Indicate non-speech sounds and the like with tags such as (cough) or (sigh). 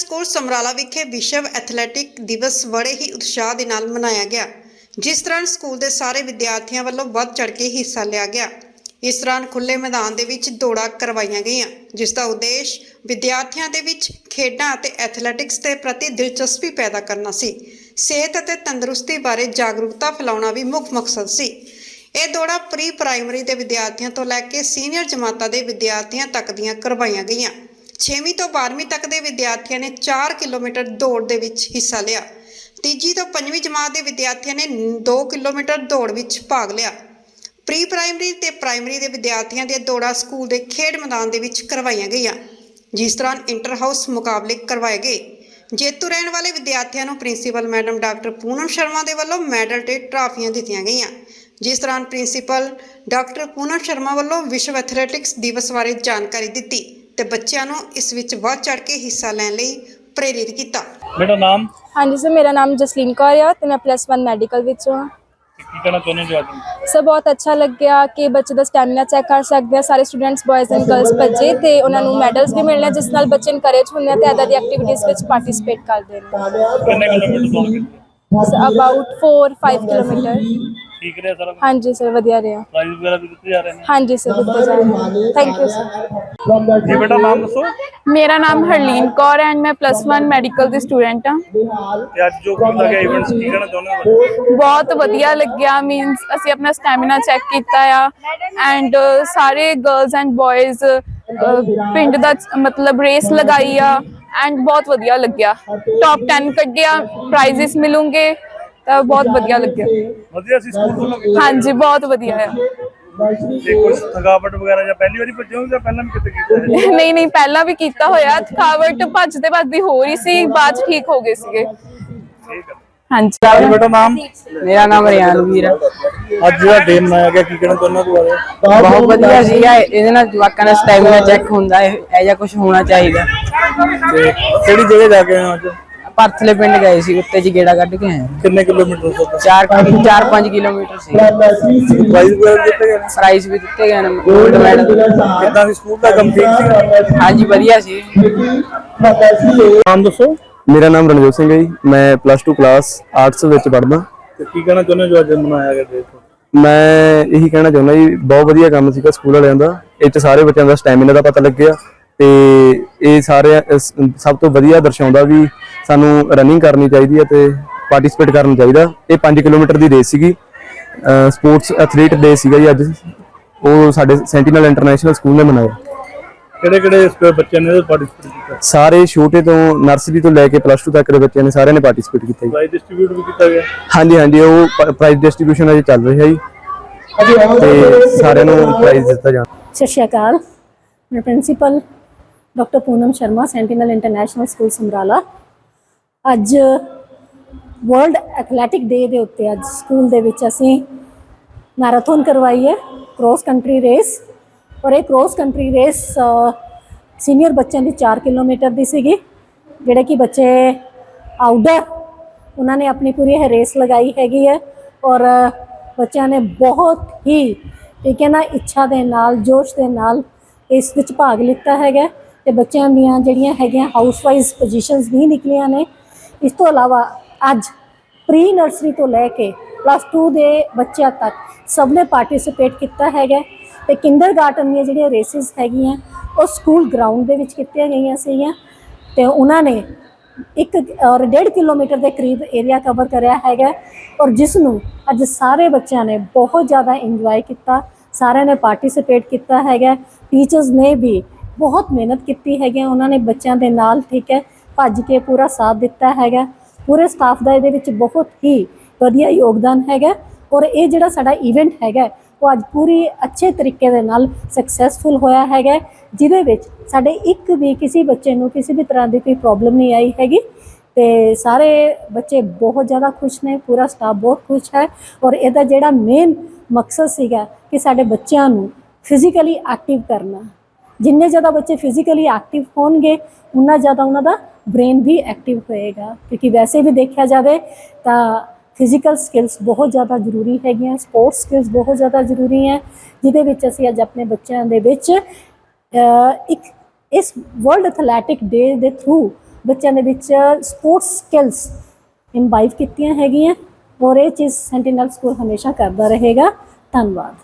School Samrala ਵਿਖੇ ਵਿਸ਼ਵ athletic ਦਿਵਸ ਬੜੇ ਹੀ ਉਤਸ਼ਾਹ ਦੇ ਨਾਲ ਮਨਾਇਆ ਗਿਆ, ਜਿਸ ਦੌਰਾਨ ਸਕੂਲ ਦੇ ਸਾਰੇ ਵਿਦਿਆਰਥੀਆਂ ਵੱਲੋਂ ਵੱਧ ਚੜ੍ਹ ਕੇ ਹਿੱਸਾ ਲਿਆ ਗਿਆ। ਇਸ ਦੌਰਾਨ ਖੁੱਲੇ ਮੈਦਾਨ ਦੇ ਵਿੱਚ ਦੌੜਾਂ ਕਰਵਾਈਆਂ ਗਈਆਂ, ਜਿਸ ਦਾ ਉਦੇਸ਼ ਵਿਦਿਆਰਥੀਆਂ ਦੇ ਵਿੱਚ ਖੇਡਾਂ ਅਤੇ ਐਥਲੈਟਿਕਸ ਦੇ ਪ੍ਰਤੀ ਦਿਲਚਸਪੀ ਪੈਦਾ ਕਰਨਾ ਸੀ। ਸਿਹਤ ਅਤੇ ਤੰਦਰੁਸਤੀ ਬਾਰੇ ਜਾਗਰੂਕਤਾ ਫੈਲਾਉਣਾ ਵੀ ਮੁੱਖ ਮਕਸਦ ਸੀ। ਇਹ ਦੌੜਾਂ ਪ੍ਰੀ ਪ੍ਰਾਇਮਰੀ ਦੇ ਵਿਦਿਆਰਥੀਆਂ ਤੋਂ ਲੈ ਕੇ ਸੀਨੀਅਰ ਜਮਾਤਾਂ ਦੇ ਵਿਦਿਆਰਥੀਆਂ ਤੱਕ ਦੀਆਂ ਕਰਵਾਈਆਂ ਗਈਆਂ। 6ਵੀਂ ਤੋਂ 12ਵੀਂ ਤੱਕ ਦੇ ਵਿਦਿਆਰਥੀਆਂ ਨੇ 4 ਕਿਲੋਮੀਟਰ ਦੌੜ ਦੇ ਵਿੱਚ ਹਿੱਸਾ ਲਿਆ। ਤੀਜੀ ਤੋਂ ਪੰਜਵੀਂ ਜਮਾਤ ਦੇ ਵਿਦਿਆਰਥੀਆਂ ਨੇ 2 ਕਿਲੋਮੀਟਰ ਦੌੜ ਵਿੱਚ ਭਾਗ ਲਿਆ। ਪ੍ਰੀ ਪ੍ਰਾਇਮਰੀ ਤੇ ਪ੍ਰਾਇਮਰੀ ਦੇ ਵਿਦਿਆਰਥੀਆਂ ਦੀਆਂ ਦੌੜਾਂ ਸਕੂਲ ਦੇ ਖੇਡ ਮੈਦਾਨ ਦੇ ਵਿੱਚ ਕਰਵਾਈਆਂ ਗਈਆਂ। ਜਿਸ ਦੌਰਾਨ ਇੰਟਰ ਹਾਊਸ ਮੁਕਾਬਲੇ ਕਰਵਾਏ ਗਏ। ਜੇਤੂ ਰਹਿਣ ਵਾਲੇ ਵਿਦਿਆਰਥੀਆਂ ਨੂੰ principal madam doctor Poonam Sharma ਦੇ ਵੱਲੋਂ ਮੈਡਲ ਤੇ ਟਰਾਫੀਆਂ ਦਿੱਤੀਆਂ ਗਈਆਂ। ਜਿਸ ਦੌਰਾਨ ਪ੍ਰਿੰਸੀਪਲ ਡਾਕਟਰ ਪੂਨਮ ਸ਼ਰਮਾ ਵੱਲੋਂ ਵਿਸ਼ਵ ਐਥਲੈਟਿਕਸ ਦਿਵਸ ਬਾਰੇ ਜਾਣਕਾਰੀ ਦਿੱਤੀ। ਤੇ ਬੱਚਿਆਂ ਨੂੰ ਇਸ ਵਿੱਚ ਵੱਧ ਚੜ੍ਹ ਕੇ ਹਿੱਸਾ ਲੈਣ ਲਈ ਪ੍ਰੇਰਿਤ ਕੀਤਾ। ਮੇਰਾ ਨਾਮ? ਹਾਂਜੀ ਸਰ ਮੇਰਾ ਨਾਮ ਜਸਲੀਨ ਕੌਰ ਆ ਤੇ ਮੈਂ ਪਲੱਸ 1 ਮੈਡੀਕਲ ਵਿੱਚ ਹਾਂ। ਕੀ ਕਹਿਣਾ ਚਾਹੁੰਦੇ ਹੋ ਜੀ ਅੱਜ? ਸਰ ਬਹੁਤ ਅੱਛਾ ਲੱਗਿਆ ਕਿ ਬੱਚੇ ਦਾ ਸਟੈਮਿਨਾ ਚੈੱਕ ਕਰ ਸਕਦੇ ਆ। ਸਾਰੇ ਸਟੂਡੈਂਟਸ ਬॉयਜ਼ ਐਂਡ ਗਰਲਸ ਬੱਚੇ ਤੇ ਉਹਨਾਂ ਨੂੰ ਮੈਡਲਸ ਵੀ ਮਿਲਣੇ ਜਿਸ ਨਾਲ ਬੱਚੇ ਇਨਕਰੇਜ ਹੁੰਦੇ ਆ ਤੇ ਅਦਰ ਦੀ ਐਕਟੀਵਿਟੀਜ਼ ਵਿੱਚ ਪਾਰਟਿਸਿਪੇਟ ਕਰਦੇ ਨੇ। ਕਿੰਨੇ ਕਿਲੋਮੀਟਰ ਅਬਾਊਟ 4 5 ਕਿਲੋਮੀਟਰ। ਠੀਕ ਰਿਹਾ ਸਾਰਾ ਹਾਂਜੀ ਸਰ ਵਧੀਆ ਰਿਹਾ। ਪ੍ਰਾਈਜ਼ ਵਗੈਰਾ ਵੀ ਦਿੱਤੇ ਜਾ ਰਹੇ ਨੇ? ਹਾਂਜੀ ਸਰ ਦਿੱਤੇ ਜਾ ਰਹੇ ਥੈਂਕ ਯੂ ਸਰ ਜੀ ਬੇਟਾ ਨਾਮ ਦੱਸੋ? ਮੇਰਾ ਨਾਮ ਹਰਲੀਨ ਕੌਰ ਐਂਡ ਮੈਂ ਪਲੱਸ 1 ਮੈਡੀਕਲ ਦੀ ਸਟੂਡੈਂਟ ਹਾਂ। ਤੇ ਅੱਜ ਜੋ ਕੀਤਾ ਗਿਆ ਇਵੈਂਟਸ ਕੀ ਕਹਿਣਾ ਚਾਹੁੰਦੇ ਹੋ? ਬਹੁਤ ਵਧੀਆ ਲੱਗਿਆ ਮੀਨਸ ਅਸੀਂ ਆਪਣਾ ਸਟੈਮਿਨਾ ਚੈੱਕ ਕੀਤਾ ਆ ਐਂਡ ਸਾਰੇ ਗਰਲਸ ਐਂਡ ਬॉयਜ਼ ਪਿੰਡ ਦਾ ਮਤਲਬ ਰੇਸ ਲਗਾਈ ਆ ਐਂਡ ਬਹੁਤ ਵਧੀਆ ਲੱਗਿਆ। ਟੌਪ 10 ਕੱਢਿਆ ਪ੍ਰਾਈਜ਼ਸ ਮਿਲੂਗੇ। ਤਾਂ ਬਹੁਤ ਵਧੀਆ ਲੱਗਿਆ। ਵਧੀਆ ਸੀ ਸਕੂਲ ਵੱਲੋਂ ਹਾਂਜੀ ਬਹੁਤ ਵਧੀਆ ਹੈ। ਤੇ ਕੋਈ ਥਕਾਵਟ ਵਗੈਰਾ ਜਾਂ ਪਹਿਲੀ ਵਾਰੀ ਭੱਜੇ ਹੋ ਜਾਂ ਪਹਿਲਾਂ ਵੀ ਕਿਤੇ ਕੀਤਾ ਹੈ? (laughs) ਨਹੀਂ ਨਹੀਂ ਪਹਿਲਾਂ ਵੀ ਕੀਤਾ ਹੋਇਆ। ਥਕਾਵਟ ਭੱਜਦੇ ਭੱਜਦੇ ਹੋ ਰਹੀ ਸੀ ਬਾਅਦ 'ਚ ਠੀਕ ਹੋ ਗਏ ਸੀਗੇ। ਠੀਕ ਹੈ। ਹਾਂਜੀ। ਬੇਟਾ ਨਾਮ? ਮੇਰਾ ਨਾਮ ਰਿਆਨ ਵੀਰ ਹੈ। ਅੱਜ ਜਿਹੜਾ ਡੇ ਮਨਾਇਆ ਗਿਆ ਕੀ ਕਹਿਣਾ ਚਾਹੁੰਦੇ ਹੋ ਦੁਬਾਰੇ? ਬਹੁਤ ਵਧੀਆ ਸੀਗਾ ਇਹਦੇ ਨਾਲ ਜਵਾਕਾਂ ਦਾ ਸਟੈਮਿਨਾ ਚੈੱਕ ਹੁੰਦਾ ਹੈ ਇਹ ਜਿਹਾ ਕੁਝ ਹੋਣਾ ਚਾਹੀਦਾ। ਤੇ ਕਿਹੜੀ ਜਗ੍ਹਾ ਜਾ ਕੇ ਆਏ ਹੋ ਅੱਜ? ਪਰਥਲੇ ਪਿੰਡ ਗਏ ਸੀ ਉੱਤੇ ਜੀ ਗੇੜਾ ਕੱਢ ਕੇ ਆਏ। ਕਿੰਨੇ ਕਿਲੋਮੀਟਰ ਤੋਂ 4 4 5 ਕਿਲੋਮੀਟਰ ਸੀ। ਪ੍ਰਾਈਜ਼ ਵਗੈਰਾ ਦਿੱਤੇ ਗਏ ਨੇ? ਪ੍ਰਾਈਜ਼ ਵੀ ਦਿੱਤੇ ਗਏ ਨੇ 골ਡ ਮੈਡਲ ਕਿੱਦਾਂ ਸੀ? ਸਕੂਲ ਦਾ ਕੰਮ ਠੀਕ ਸੀ? ਹਾਂਜੀ ਵਧੀਆ ਸੀ। ਨਾਮ ਦੱਸੋ। ਮੇਰਾ ਨਾਮ ਰਣਜੋਤ ਸਿੰਘ ਹੈ ਜੀ। ਮੈਂ ਪਲੱਸ 2 ਕਲਾਸ ਆਰਟਸ ਵਿੱਚ ਪੜ੍ਹਦਾ। ਤੇ ਕੀ ਕਹਿਣਾ ਚਾਹੁੰਦੇ ਜੋ ਅੱਜ ਮਨਾਇਆ ਗਿਆ ਡੇ ਮੈਂ ਇਹੀ ਕਹਿਣਾ ਚਾਹੁੰਦਾ ਜੀ ਬਹੁਤ ਵਧੀਆ ਕੰਮ ਸੀਗਾ ਸਕੂਲ ਵਾਲਿਆਂ ਦਾ। ਇਹ ਚ ਸਾਰੇ ਬੱਚਿਆਂ ਦਾ ਸਟੈਮਿਨਾ ਦਾ ਪਤਾ ਲੱਗਿਆ ਤੇ ਇਹ ਸਾਰੇ ਸਭ ਤੋਂ ਵਧੀਆ ਦਰਸਾਉਂਦਾ ਵੀ ਸਾਨੂੰ ਰਨਿੰਗ ਕਰਨੀ ਚਾਹੀਦੀ ਹੈ ਤੇ ਪਾਰਟਿਸਿਪੇਟ ਕਰਨਾ ਚਾਹੀਦਾ। ਇਹ 5 ਕਿਲੋਮੀਟਰ ਦੀ ਰੇਸ ਸੀਗੀ। ਸਪੋਰਟਸ ਐਥਲੀਟ ਡੇ ਸੀਗਾ ਜੀ ਅੱਜ। ਉਹ ਸਾਡੇ ਸੈਂਟੀਨਲ ਇੰਟਰਨੈਸ਼ਨਲ ਸਕੂਲ ਨੇ ਮਨਾਇਆ। ਕਿਹੜੇ ਕਿਹੜੇ ਇਸ ਬੱਚਿਆਂ ਨੇ ਪਾਰਟਿਸਿਪੇਟ ਕੀਤਾ? ਸਾਰੇ ਛੋਟੇ ਤੋਂ ਨਰਸਰੀ ਤੋਂ ਲੈ ਕੇ ਪਲੱਸ 2 ਤੱਕ ਦੇ ਬੱਚਿਆਂ ਨੇ ਸਾਰਿਆਂ ਨੇ ਪਾਰਟਿਸਿਪੇਟ ਕੀਤਾ ਜੀ। ਪ੍ਰਾਈਜ਼ ਡਿਸਟ੍ਰੀਬਿਊਟ ਵੀ ਕੀਤਾ ਗਿਆ? ਹਾਂਜੀ ਹਾਂਜੀ ਉਹ ਪ੍ਰਾਈਜ਼ ਡਿਸਟ੍ਰੀਬਿਊਸ਼ਨ ਅਜੇ ਚੱਲ ਰਿਹਾ ਜੀ। ਤੇ ਸਾਰਿਆਂ ਨੂੰ ਪ੍ਰਾਈਜ਼ ਦਿੱਤਾ ਜਾਣਾ। ਸਤਿ ਸ਼੍ਰੀ ਅਕਾਲ। ਮੈਂ principal doctor Poonam Sharma, sentinel international school Samrala. ਅੱਜ ਵਰਲਡ ਐਥਲੈਟਿਕ ਡੇ ਦੇ ਉੱਤੇ ਅੱਜ ਸਕੂਲ ਦੇ ਵਿੱਚ ਅਸੀਂ ਮੈਰਾਥਨ ਕਰਵਾਈ ਹੈ ਕ੍ਰੋਸ ਕੰਟਰੀ ਰੇਸ। ਔਰ ਇਹ ਕ੍ਰੋਸ ਕੰਟਰੀ ਰੇਸ ਸੀਨੀਅਰ ਬੱਚਿਆਂ ਦੀ 4 ਕਿਲੋਮੀਟਰ ਦੀ ਸੀਗੀ, ਜਿਹੜੇ ਕਿ ਬੱਚੇ ਆਊਟਡੋਰ, ਉਹਨਾਂ ਨੇ ਆਪਣੀ ਪੂਰੀ ਇਹ ਰੇਸ ਲਗਾਈ ਹੈਗੀ ਹੈ। ਔਰ ਬੱਚਿਆਂ ਨੇ ਬਹੁਤ ਹੀ ਠੀਕ ਹੈ ਨਾ, ਇੱਛਾ ਦੇ ਨਾਲ, ਜੋਸ਼ ਦੇ ਨਾਲ ਇਸ ਵਿੱਚ ਭਾਗ ਲਿੱਤਾ ਹੈਗਾ। ਤੇ ਬੱਚਿਆਂ ਦੀਆਂ ਜਿਹੜੀਆਂ ਹੈਗੀਆਂ ਹਾਊਸ ਵਾਈਜ਼ ਪੋਜੀਸ਼ਨਸ ਵੀ ਨਿਕਲੀਆਂ ਨੇ। ਇਸ ਤੋਂ ਇਲਾਵਾ ਅੱਜ ਪ੍ਰੀ ਨਰਸਰੀ ਤੋਂ ਲੈ ਕੇ ਪਲੱਸ 2 ਦੇ ਬੱਚਿਆਂ ਤੱਕ ਸਭ ਨੇ ਪਾਰਟਿਸਿਪੇਟ ਕੀਤਾ ਹੈਗਾ ਤੇ ਕਿੰਡਰਗਾਰਟਨ ਦੀਆਂ ਜਿਹੜੀਆਂ ਰੇਸਿਸ ਹੈਗੀਆਂ, ਉਹ ਸਕੂਲ ਗਰਾਊਂਡ ਦੇ ਵਿੱਚ ਕੀਤੀਆਂ ਗਈਆਂ ਸੀਗੀਆਂ ਤੇ ਉਹਨਾਂ ਨੇ ਇੱਕ ਔਰ ਡੇਢ ਕਿਲੋਮੀਟਰ ਦੇ ਕਰੀਬ ਏਰੀਆ ਕਵਰ ਕਰਿਆ ਹੈਗਾ ਔਰ ਜਿਸ ਨੂੰ ਅੱਜ ਸਾਰੇ ਬੱਚਿਆਂ ਨੇ ਬਹੁਤ ਜ਼ਿਆਦਾ ਇੰਜੋਏ ਕੀਤਾ, ਸਾਰਿਆਂ ਨੇ ਪਾਰਟਿਸਿਪੇਟ ਕੀਤਾ ਹੈਗਾ ਟੀਚਰਸ ਨੇ ਵੀ ਬਹੁਤ ਮਿਹਨਤ ਕੀਤੀ ਹੈਗੀ ਹੈ। ਉਹਨਾਂ ਨੇ ਬੱਚਿਆਂ ਦੇ ਨਾਲ ਠੀਕ ਹੈ, ਭੱਜ ਕੇ ਪੂਰਾ ਸਾਥ ਦਿੱਤਾ ਹੈਗਾ ਪੂਰੇ ਸਟਾਫ ਦਾ ਇਹਦੇ ਵਿੱਚ ਬਹੁਤ ਹੀ ਵਧੀਆ ਯੋਗਦਾਨ ਹੈਗਾ ਔਰ ਇਹ ਜਿਹੜਾ ਸਾਡਾ ਇਵੈਂਟ ਹੈਗਾ, ਉਹ ਅੱਜ ਪੂਰੀ ਅੱਛੇ ਤਰੀਕੇ ਦੇ ਨਾਲ ਸਕਸੈਸਫੁਲ ਹੋਇਆ ਹੈਗਾ, ਜਿਹਦੇ ਵਿੱਚ ਸਾਡੇ ਇੱਕ ਵੀ ਕਿਸੇ ਬੱਚੇ ਨੂੰ ਕਿਸੇ ਵੀ ਤਰ੍ਹਾਂ ਦੀ ਕੋਈ ਪ੍ਰੋਬਲਮ ਨਹੀਂ ਆਈ ਹੈਗੀ ਤੇ ਸਾਰੇ ਬੱਚੇ ਬਹੁਤ ਜ਼ਿਆਦਾ ਖੁਸ਼ ਨੇ, ਪੂਰਾ ਸਟਾਫ ਬਹੁਤ ਖੁਸ਼ ਹੈ ਔਰ ਇਹਦਾ ਜਿਹੜਾ ਮੇਨ ਮਕਸਦ ਸੀਗਾ ਕਿ ਸਾਡੇ ਬੱਚਿਆਂ ਨੂੰ ਫਿਜ਼ੀਕਲੀ ਐਕਟਿਵ ਕਰਨਾ ਜਿੰਨੇ ਜ਼ਿਆਦਾ ਬੱਚੇ ਫਿਜ਼ੀਕਲੀ ਐਕਟਿਵ ਹੋਣਗੇ, ਉਨਾ ਜ਼ਿਆਦਾ ਉਹਨਾਂ ਦਾ ਬ੍ਰੇਨ ਵੀ ਐਕਟਿਵ ਹੋਏਗਾ। ਕਿਉਂਕਿ ਵੈਸੇ ਵੀ ਦੇਖਿਆ ਜਾਵੇ ਤਾਂ ਫਿਜ਼ੀਕਲ ਸਕਿੱਲਸ ਬਹੁਤ ਜ਼ਿਆਦਾ ਜ਼ਰੂਰੀ ਹੈਗੀਆਂ ਸਪੋਰਟਸ ਸਕਿੱਲਸ ਬਹੁਤ ਜ਼ਿਆਦਾ ਜ਼ਰੂਰੀ ਹੈ, ਜਿਹਦੇ ਵਿੱਚ ਅਸੀਂ ਅੱਜ ਆਪਣੇ ਬੱਚਿਆਂ ਦੇ ਵਿੱਚ ਇੱਕ ਇਸ ਵਰਲਡ ਐਥਲੈਟਿਕ ਡੇ ਦੇ ਥਰੂ ਬੱਚਿਆਂ ਦੇ ਵਿੱਚ ਸਪੋਰਟਸ ਸਕਿੱਲਸ ਇੰਬਾਈਵ ਕੀਤੀਆਂ ਹੈਗੀਆਂ ਔਰ ਇਹ ਚੀਜ਼ ਸੈਂਟੀਨਲ ਸਕੂਲ ਹਮੇਸ਼ਾ ਕਰਦਾ ਰਹੇਗਾ। ਧੰਨਵਾਦ।